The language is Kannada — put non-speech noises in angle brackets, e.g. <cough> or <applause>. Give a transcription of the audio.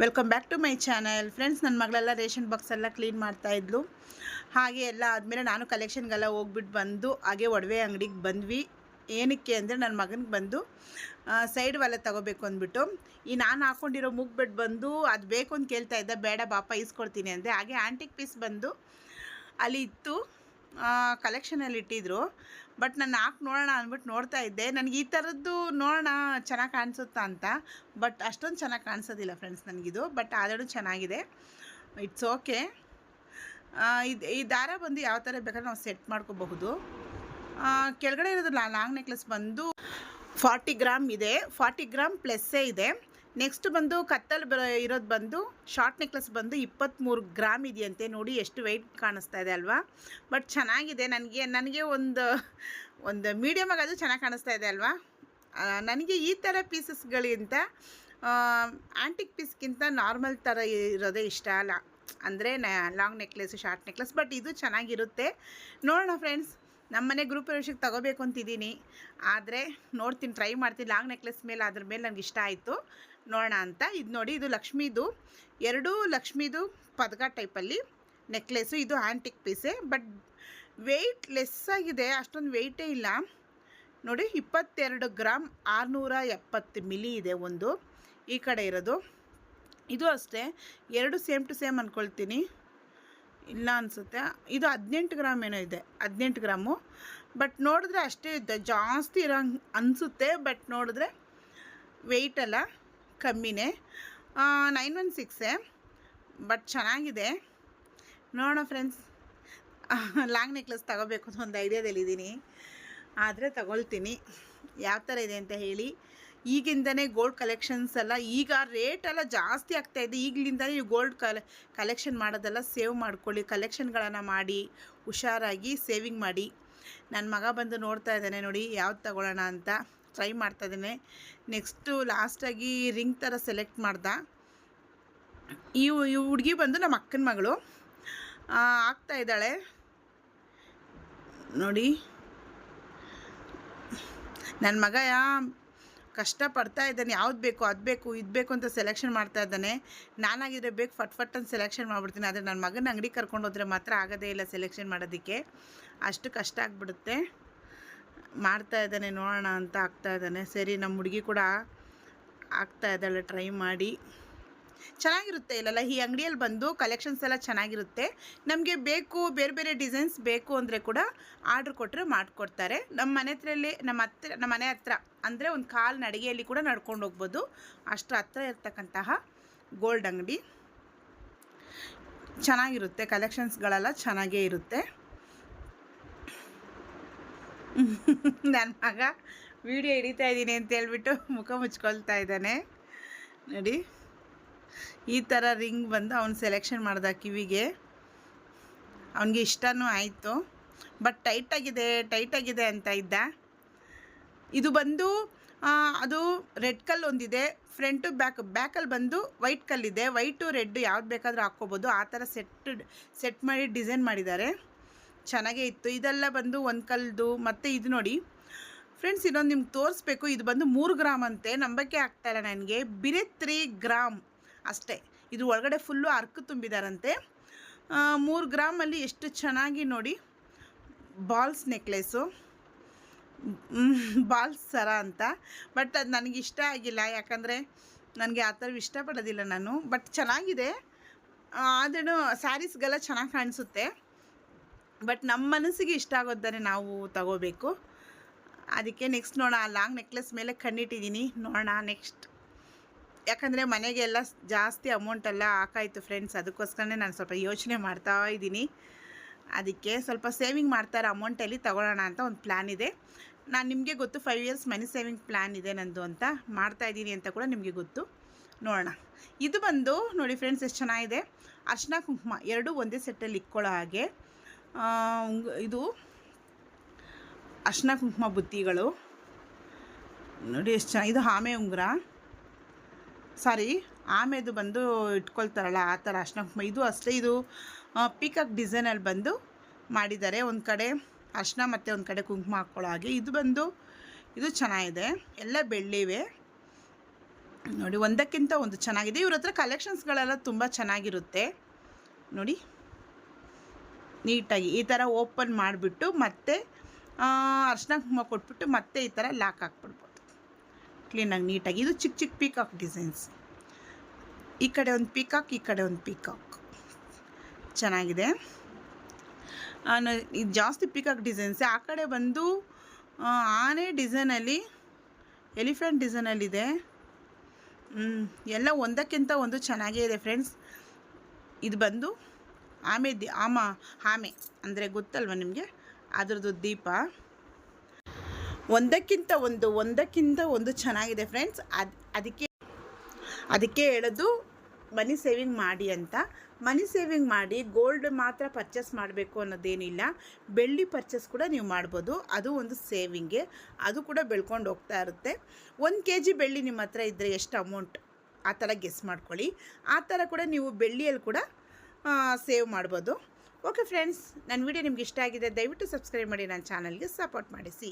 Welcome back to my channel friends ನನ್ನ ಮಗಳೆಲ್ಲ ರೇಷನ್ ಬಾಕ್ಸ್ ಎಲ್ಲ ಕ್ಲೀನ್ ಮಾಡ್ತಾಯಿದ್ಲು ಹಾಗೆ ಎಲ್ಲ ಆದಮೇಲೆ ನಾನು ಕಲೆಕ್ಷನ್ಗೆಲ್ಲ ಹೋಗ್ಬಿಟ್ಟು ಬಂದು, ಹಾಗೆ ಒಡವೆ ಅಂಗಡಿಗೆ ಬಂದ್ವಿ. ಏನಕ್ಕೆ ಅಂದರೆ ನನ್ನ ಮಗನಿಗೆ ಬಂದು ಸೈಡ್ ವಾಲೆ ತಗೋಬೇಕು ಅಂದ್ಬಿಟ್ಟು. ಈ ನಾನು ಹಾಕ್ಕೊಂಡಿರೋ ಮುಗ್ ಬೆಡ್ ಬಂದು, ಅದು ಬೇಕು ಅಂತ ಕೇಳ್ತಾ ಇದ್ದೆ, ಬೇಡ ಬಾಪ ಇಸ್ಕೊಡ್ತೀನಿ ಅಂದರೆ ಹಾಗೆ ಆ್ಯಂಟಿಕ್ ಪೀಸ್ ಬಂದು, ಅಲ್ಲಿ ಇತ್ತು. ಕಲೆಕ್ಷನಲ್ಲಿ ಇಟ್ಟಿದ್ರು. ಬಟ್ ನಾನು ಹಾಕಿ ನೋಡೋಣ ಅಂದ್ಬಿಟ್ಟು ನೋಡ್ತಾ ಇದ್ದೆ. ನನಗೆ ಈ ಥರದ್ದು ನೋಡೋಣ ಚೆನ್ನಾಗಿ ಕಾಣಿಸುತ್ತಾ ಅಂತ. ಬಟ್ ಅಷ್ಟೊಂದು ಚೆನ್ನಾಗಿ ಕಾಣಿಸೋದಿಲ್ಲ ಫ್ರೆಂಡ್ಸ್ ನನಗಿದು. ಬಟ್ ಆದರೂ ಚೆನ್ನಾಗಿದೆ. ಇಟ್ಸ್ ಓಕೆ ಇದು, ಈ ದಾರ ಬಂದು ಯಾವ ಥರ ಬೇಕಾದ್ರೆ ನಾವು ಸೆಟ್ ಮಾಡ್ಕೋಬಹುದು. ಕೆಳಗಡೆ ಇರೋದು ಲಾಂಗ್ ನೆಕ್ಲೆಸ್ ಬಂದು ಫಾರ್ಟಿ ಗ್ರಾಮ್ ಇದೆ. ಫಾರ್ಟಿ ಗ್ರಾಮ್ ಪ್ಲಸ್ಸೇ ಇದೆ. ನೆಕ್ಸ್ಟ್ ಬಂದು ಕತ್ತಲ್ ಇರೋದು ಬಂದು ಶಾರ್ಟ್ ನೆಕ್ಲೆಸ್ ಬಂದು ಇಪ್ಪತ್ತ್ಮೂರು ಗ್ರಾಮ್ ಇದೆಯಂತೆ ನೋಡಿ ಎಷ್ಟು ವೆಯ್ಟ್ ಕಾಣಿಸ್ತಾ ಇದೆ ಅಲ್ವಾ? ಬಟ್ ಚೆನ್ನಾಗಿದೆ. ನನಗೆ ನನಗೆ ಒಂದು ಒಂದು ಮೀಡಿಯಮಾಗಿ ಅದು ಚೆನ್ನಾಗಿ ಕಾಣಿಸ್ತಾ ಇದೆ ಅಲ್ವಾ? ನನಗೆ ಈ ಥರ ಪೀಸಸ್ಗಳಿಗಿಂತ ಆ್ಯಂಟಿಕ್ ಪೀಸ್ಗಿಂತ ನಾರ್ಮಲ್ ಥರ ಇರೋದೇ ಇಷ್ಟ ಅಲ್ಲ. ಅಂದರೆ ನ long necklace short necklace but ಇದು ಚೆನ್ನಾಗಿರುತ್ತೆ. ನೋಡೋಣ ಫ್ರೆಂಡ್ಸ್ ನಮ್ಮನೆ ಗ್ರೂಪ್ ಪ್ರವೇಶಕ್ಕೆ ತಗೋಬೇಕು ಅಂತಿದ್ದೀನಿ ಆದರೆ ನೋಡ್ತೀನಿ ಟ್ರೈ ಮಾಡ್ತೀನಿ. ಲಾಂಗ್ ನೆಕ್ಲೆಸ್ ಮೇಲೆ ಅದ್ರ ಮೇಲೆ ನನಗೆ ಇಷ್ಟ ಆಯಿತು. ನೋಡೋಣ ಅಂತ. ಇದು ನೋಡಿ, ಇದು ಲಕ್ಷ್ಮೀದು, ಎರಡೂ ಲಕ್ಷ್ಮೀದು ಪದಗ ಟೈಪಲ್ಲಿ ನೆಕ್ಲೆಸ್ಸು ಇದು ಆ್ಯಂಟಿಕ್ ಪೀಸೆ ಬಟ್ ವೆಯ್ಟ್ ಲೆಸ್ ಆಗಿದೆ. ಅಷ್ಟೊಂದು ವೆಯ್ಟೇ ಇಲ್ಲ. ನೋಡಿ, ಇಪ್ಪತ್ತೆರಡು ಗ್ರಾಮ್ ಆರುನೂರ ಎಪ್ಪತ್ತು ಮಿಲಿ ಇದೆ ಒಂದು ಈ ಕಡೆ ಇರೋದು. ಇದು ಅಷ್ಟೇ. ಎರಡು ಸೇಮ್ ಟು ಸೇಮ್ ಅಂದ್ಕೊಳ್ತೀನಿ ಇಲ್ಲ ಅನಿಸುತ್ತೆ. ಇದು ಹದಿನೆಂಟು ಗ್ರಾಮ್ ಏನೋ ಇದೆ, ಹದಿನೆಂಟು ಗ್ರಾಮು. ಬಟ್ ನೋಡಿದ್ರೆ ಅಷ್ಟೇ ಇದೆ, ಜಾಸ್ತಿ ಇರೋಂಗೆ ಅನಿಸುತ್ತೆ ಬಟ್ ನೋಡಿದ್ರೆ ವೆಯ್ಟ್ ಅಲ್ಲ ಕಮ್ಮಿನೇ. ನೈನ್ ಒನ್ ಸಿಕ್ಸೇ ಬಟ್ ಚೆನ್ನಾಗಿದೆ. ನೋಡೋಣ ಫ್ರೆಂಡ್ಸ್ ಲಾಂಗ್ ನೆಕ್ಲೆಸ್ ತಗೋಬೇಕು ಅಂತ ಒಂದು ಐಡಿಯಾದಲ್ಲಿದ್ದೀನಿ ಆದರೆ ತಗೊಳ್ತೀನಿ. ಯಾವ ಥರ ಇದೆ ಅಂತ ಹೇಳಿ. ಈಗಿಂದನೇ ಗೋಲ್ಡ್ ಕಲೆಕ್ಷನ್ಸ್ ಎಲ್ಲ ಈಗ ರೇಟ್ ಎಲ್ಲ ಜಾಸ್ತಿ ಆಗ್ತಾ ಇದೆ. ಈಗಲಿಂದನೇ ಗೋಲ್ಡ್ ಕಲೆ ಕಲೆಕ್ಷನ್ ಮಾಡೋದೆಲ್ಲ ಸೇವ್ ಮಾಡ್ಕೊಳ್ಳಿ. ಕಲೆಕ್ಷನ್ಗಳನ್ನು ಮಾಡಿ, ಹುಷಾರಾಗಿ ಸೇವಿಂಗ್ ಮಾಡಿ. ನನ್ನ ಮಗ ಬಂದು ನೋಡ್ತಾ ಇದ್ದಾನೆ ನೋಡಿ, ಯಾವ್ದು ತಗೊಳ್ಳೋಣ ಅಂತ ಟ್ರೈ ಮಾಡ್ತಾ ಇದ್ದಾನೆ. ನೆಕ್ಸ್ಟು ಲಾಸ್ಟಾಗಿ ರಿಂಗ್ ಥರ ಸೆಲೆಕ್ಟ್ ಮಾಡ್ದ. ಈ ಈ ಹುಡುಗಿ ಬಂದು ನಮ್ಮ ಅಕ್ಕನ ಮಗಳು. ಆಗ್ತಾ ಇದ್ದಾಳೆ. ನೋಡಿ. ನನ್ನ ಮಗ ಯಾ ಕಷ್ಟಪಡ್ತಾ ಇದ್ದಾನೆ, ಯಾವ್ದು ಬೇಕು, ಅದು ಬೇಕು, ಇದು ಬೇಕು ಅಂತ ಸೆಲೆಕ್ಷನ್ ಮಾಡ್ತಾ ಇದ್ದಾನೆ. ನಾನಾಗಿದ್ರೆ ಬೇಕು, ಫಟ್ ಫಟ್ ಅಂತ ಸೆಲೆಕ್ಷನ್ ಮಾಡ್ಬಿಡ್ತೀನಿ. ಆದರೆ ನನ್ನ ಮಗನ ಅಂಗಡಿ ಕರ್ಕೊಂಡು ಹೋದರೆ ಮಾತ್ರ ಆಗೋದೇ ಇಲ್ಲ ಸೆಲೆಕ್ಷನ್ ಮಾಡೋದಕ್ಕೆ. ಅಷ್ಟು ಕಷ್ಟ ಆಗಿಬಿಡುತ್ತೆ. ಮಾಡ್ತಾ ಇದ್ದಾನೆ, ನೋಡೋಣ ಅಂತ ಆಗ್ತಾ ಇದ್ದಾನೆ. ಸರಿ ನಮ್ಮ ಹುಡುಗಿ ಕೂಡ ಆಗ್ತಾ ಇದ್ದಾಳೆ ಟ್ರೈ ಮಾಡಿ. ಚೆನ್ನಾಗಿರುತ್ತೆ ಇಲ್ಲೆಲ್ಲ. ಈ ಅಂಗಡಿಯಲ್ಲಿ ಬಂದು ಕಲೆಕ್ಷನ್ಸ್ ಎಲ್ಲ ಚೆನ್ನಾಗಿರುತ್ತೆ. ನಮಗೆ ಬೇಕು, ಬೇರೆ ಬೇರೆ ಡಿಸೈನ್ಸ್ ಬೇಕು ಅಂದರೆ ಕೂಡ ಆರ್ಡ್ರ್ ಕೊಟ್ಟರೆ ಮಾಡಿಕೊಡ್ತಾರೆ. ನಮ್ಮ ಮನೆ ಹತ್ರಲ್ಲೇ, ನಮ್ಮ ಹತ್ರ, ನಮ್ಮ ಮನೆ ಹತ್ರ ಅಂದರೆ ಒಂದು ಕಾಲು ನಡಿಗೆಯಲ್ಲಿ ಕೂಡ ನಡ್ಕೊಂಡು ಹೋಗ್ಬೋದು. ಅಷ್ಟು ಹತ್ರ ಇರ್ತಕ್ಕಂತಹ ಗೋಲ್ಡ್ ಅಂಗಡಿ. ಚೆನ್ನಾಗಿರುತ್ತೆ ಕಲೆಕ್ಷನ್ಸ್ಗಳೆಲ್ಲ ಚೆನ್ನಾಗೇ ಇರುತ್ತೆ. <laughs> ನನ್ನ ಮಗ ವಿಡಿಯೋ ಹಿಡಿತಾ ಇದ್ದೀನಿ ಅಂತ ಹೇಳ್ಬಿಟ್ಟು ಮುಖ ಮುಚ್ಕೊಳ್ತಾ ಇದ್ದಾನೆ. ನೋಡಿ. ಈ ಥರ ರಿಂಗ್ ಬಂದು ಅವ್ನು ಸೆಲೆಕ್ಷನ್ ಮಾಡ್ದ ಕಿವಿಗೆ. ಅವನಿಗೆ ಇಷ್ಟನೂ ಆಯಿತು. ಬಟ್ ಟೈಟಾಗಿದೆ ಟೈಟಾಗಿದೆ ಅಂತ ಇದ್ದ. ಇದು ಬಂದು ಅದು ರೆಡ್ ಕಲ್ ಒಂದಿದೆ ಫ್ರಂಟು ಬ್ಯಾಕ್ ಬ್ಯಾಕಲ್ಲಿ ಬಂದು ವೈಟ್ ಕಲ್ಲಿದೆ ವೈಟು ರೆಡ್ ಯಾವ್ದು ಬೇಕಾದರೂ ಹಾಕ್ಕೋಬೋದು. ಆ ಥರ ಸೆಟ್ ಸೆಟ್ ಮಾಡಿ ಡಿಸೈನ್ ಮಾಡಿದ್ದಾರೆ. ಚೆನ್ನಾಗೇ ಇತ್ತು. ಇದೆಲ್ಲ ಬಂದು ಒಂದು ಕಲ್ದು, ಮತ್ತು ಇದು ನೋಡಿ. ಫ್ರೆಂಡ್ಸ್ ಇನ್ನೊಂದು ನಿಮ್ಗೆ ತೋರಿಸ್ಬೇಕು. ಇದು ಬಂದು ಮೂರು ಗ್ರಾಮ್ ಅಂತೆ. ನಂಬಕ್ಕೆ ಆಗ್ತಾಯಿಲ್ಲ ನನಗೆ. ಬಿರೆ ತ್ರೀ ಗ್ರಾಮ್. ಅಷ್ಟೇ. ಇದು ಒಳಗಡೆ ಫುಲ್ಲು ಅರ್ಕು ತುಂಬಿದಾರಂತೆ. ಮೂರು ಗ್ರಾಮಲ್ಲಿ ಎಷ್ಟು ಚೆನ್ನಾಗಿ ನೋಡಿ. ಬಾಲ್ಸ್ ನೆಕ್ಲೆಸ್ಸು ಬಾಲ್ಸ್ ಸರ ಅಂತ. ಬಟ್ ಅದು ನನಗೆ ಇಷ್ಟ ಆಗಿಲ್ಲ. ಯಾಕಂದರೆ ನನಗೆ ಆ ಥರ ಇಷ್ಟಪಡೋದಿಲ್ಲ ನಾನು. ಬಟ್ ಚೆನ್ನಾಗಿದೆ. ಆದ್ರೂ ಸ್ಯಾರೀಸ್ಗೆಲ್ಲ ಚೆನ್ನಾಗಿ ಕಾಣಿಸುತ್ತೆ. ಬಟ್ ನಮ್ಮ ಮನಸ್ಸಿಗೆ ಇಷ್ಟ ಆಗೋದನ್ನೇ ನಾವು ತಗೋಬೇಕು. ಅದಕ್ಕೆ ನೆಕ್ಸ್ಟ್ ನೋಡೋಣ. ಲಾಂಗ್ ನೆಕ್ಲೆಸ್ ಮೇಲೆ ಕಣ್ಣಿಟ್ಟಿದ್ದೀನಿ. ನೋಡೋಣ ನೆಕ್ಸ್ಟ್ ಯಾಕಂದರೆ ಮನೆಗೆಲ್ಲ ಜಾಸ್ತಿ ಅಮೌಂಟೆಲ್ಲ ಹಾಕಾಯಿತು ಫ್ರೆಂಡ್ಸ್ ಅದಕ್ಕೋಸ್ಕರನೇ ನಾನು ಸ್ವಲ್ಪ ಯೋಚನೆ ಮಾಡ್ತಾ ಇದ್ದೀನಿ. ಅದಕ್ಕೆ ಸ್ವಲ್ಪ ಸೇವಿಂಗ್ ಮಾಡ್ತಾರೆ ಅಮೌಂಟಲ್ಲಿ ತೊಗೊಳ್ಳೋಣ ಅಂತ ಒಂದು ಪ್ಲ್ಯಾನ್ ಇದೆ. ನಾನು ನಿಮಗೆ ಗೊತ್ತು five years money saving plan ಇದೆ ನಂದು ಅಂತ ಮಾಡ್ತಾ ಇದ್ದೀನಿ ಅಂತ ಕೂಡ ನಿಮಗೆ ಗೊತ್ತು. ನೋಡೋಣ. ಇದು ಬಂದು ನೋಡಿ ಫ್ರೆಂಡ್ಸ್ ಎಷ್ಟು ಚೆನ್ನಾಗಿದೆ. ಅರ್ಶನ ಕುಂಕುಮ ಎರಡೂ ಒಂದೇ ಸೆಟ್ಟಲ್ಲಿ ಇಕ್ಕೊಳ್ಳೋ ಹಾಗೆ. ಇದು ಅರ್ಶನ ಕುಂಕುಮ ಬುತ್ತಿಗಳು. ನೋಡಿ ಎಷ್ಟು ಚೆನ್ನಾಗಿ ಇದು ಆಮೆ ಉಂಗುರ. ಸಾರಿ, ಆಮೇದು ಬಂದು ಇಟ್ಕೊಳ್ತಾರಲ್ಲ, ಆ ಥರ ಅರ್ಶಿನ ಕುಂಕುಮ ಇದು ಅಷ್ಟೇ, ಇದು ಪೀಕಾಕ್ ಡಿಸೈನಲ್ಲಿ ಬಂದು ಮಾಡಿದ್ದಾರೆ. ಒಂದು ಕಡೆ ಅರ್ಶಿನ ಮತ್ತು ಒಂದು ಕಡೆ ಕುಂಕುಮ ಹಾಕ್ಕೊಳ್ಳೋ ಹಾಗೆ. ಇದು ಬಂದು, ಇದು ಚೆನ್ನಾಗಿದೆ. ಎಲ್ಲ ಬೆಳ್ಳಿವೆ ನೋಡಿ, ಒಂದಕ್ಕಿಂತ ಒಂದು ಚೆನ್ನಾಗಿದೆ. ಇವ್ರ ಹತ್ರ ಕಲೆಕ್ಷನ್ಸ್ಗಳೆಲ್ಲ ತುಂಬ ಚೆನ್ನಾಗಿರುತ್ತೆ. ನೋಡಿ, ನೀಟಾಗಿ ಈ ಥರ ಓಪನ್ ಮಾಡಿಬಿಟ್ಟು ಮತ್ತೆ ಅರ್ಶಿನ ಕುಂಕುಮ ಕೊಟ್ಬಿಟ್ಟು ಮತ್ತೆ ಈ ಥರ ಲಾಕ್ ಹಾಕ್ಬಿಡ್ಬೋದು. ಕ್ಲೀನಾಗಿ ನೀಟಾಗಿ ಇದು ಚಿಕ್ಕ ಚಿಕ್ಕ ಪೀಕಾಕ್ ಡಿಸೈನ್ಸ್ ಈ ಕಡೆ ಒಂದು ಪೀಕಾಕ್ ಈ ಕಡೆ ಒಂದು ಪೀಕಾಕ್ ಚೆನ್ನಾಗಿದೆ. ಇದು ಜಾಸ್ತಿ ಪೀಕಾಕ್ ಡಿಸೈನ್ಸ್ ಆ ಕಡೆ ಬಂದು ಆನೆ ಡಿಸೈನಲ್ಲಿ ಎಲಿಫೆಂಟ್ ಡಿಸೈನಲ್ಲಿದೆ ಎಲ್ಲ ಒಂದಕ್ಕಿಂತ ಒಂದು ಚೆನ್ನಾಗೇ ಇದೆ ಫ್ರೆಂಡ್ಸ್ ಇದು ಬಂದು, ಆಮೆ ದಿ, ಆಮ, ಆಮೆ. ಅಂದರೆ ಗೊತ್ತಲ್ವ ನಿಮಗೆ? ಅದರದ್ದು ದೀಪ. ಒಂದಕ್ಕಿಂತ ಒಂದು ಒಂದಕ್ಕಿಂತ ಒಂದು ಚೆನ್ನಾಗಿದೆ ಫ್ರೆಂಡ್ಸ್ ಅದು, ಅದಕ್ಕೆ ಅದಕ್ಕೆ ಹೇಳೋದು ಮನಿ ಸೇವಿಂಗ್ ಮಾಡಿ ಅಂತ. ಮನಿ ಸೇವಿಂಗ್ ಮಾಡಿ ಗೋಲ್ಡ್ ಮಾತ್ರ ಪರ್ಚೇಸ್ ಮಾಡಬೇಕು ಅನ್ನೋದೇನಿಲ್ಲ. ಬೆಳ್ಳಿ ಪರ್ಚೇಸ್ ಕೂಡ ನೀವು ಮಾಡ್ಬೋದು. ಅದು ಒಂದು ಸೇವಿಂಗೇ ಅದು ಕೂಡ ಬೆಳ್ಕೊಂಡು ಹೋಗ್ತಾ ಇರುತ್ತೆ. ಒಂದು ಕೆ ಜಿ ಬೆಳ್ಳಿ ನಿಮ್ಮ ಹತ್ರ ಇದ್ದರೆ ಎಷ್ಟು ಅಮೌಂಟ್ ಆ ಥರ ಗೆಸ್ ಮಾಡ್ಕೊಳ್ಳಿ. ಆ ಥರ ಕೂಡ ನೀವು ಬೆಳ್ಳಿಯಲ್ಲಿ ಕೂಡ ಸೇವ್ ಮಾಡ್ಬೋದು. ಓಕೆ ಫ್ರೆಂಡ್ಸ್ ನನ್ನ ವಿಡಿಯೋ ನಿಮ್ಗೆ ಇಷ್ಟ ಆಗಿದೆ, ದಯವಿಟ್ಟು ಸಬ್ಸ್ಕ್ರೈಬ್ ಮಾಡಿ, ನನ್ನ ಚಾನಲ್ಗೆ ಸಪೋರ್ಟ್ ಮಾಡಿ. ಸಿ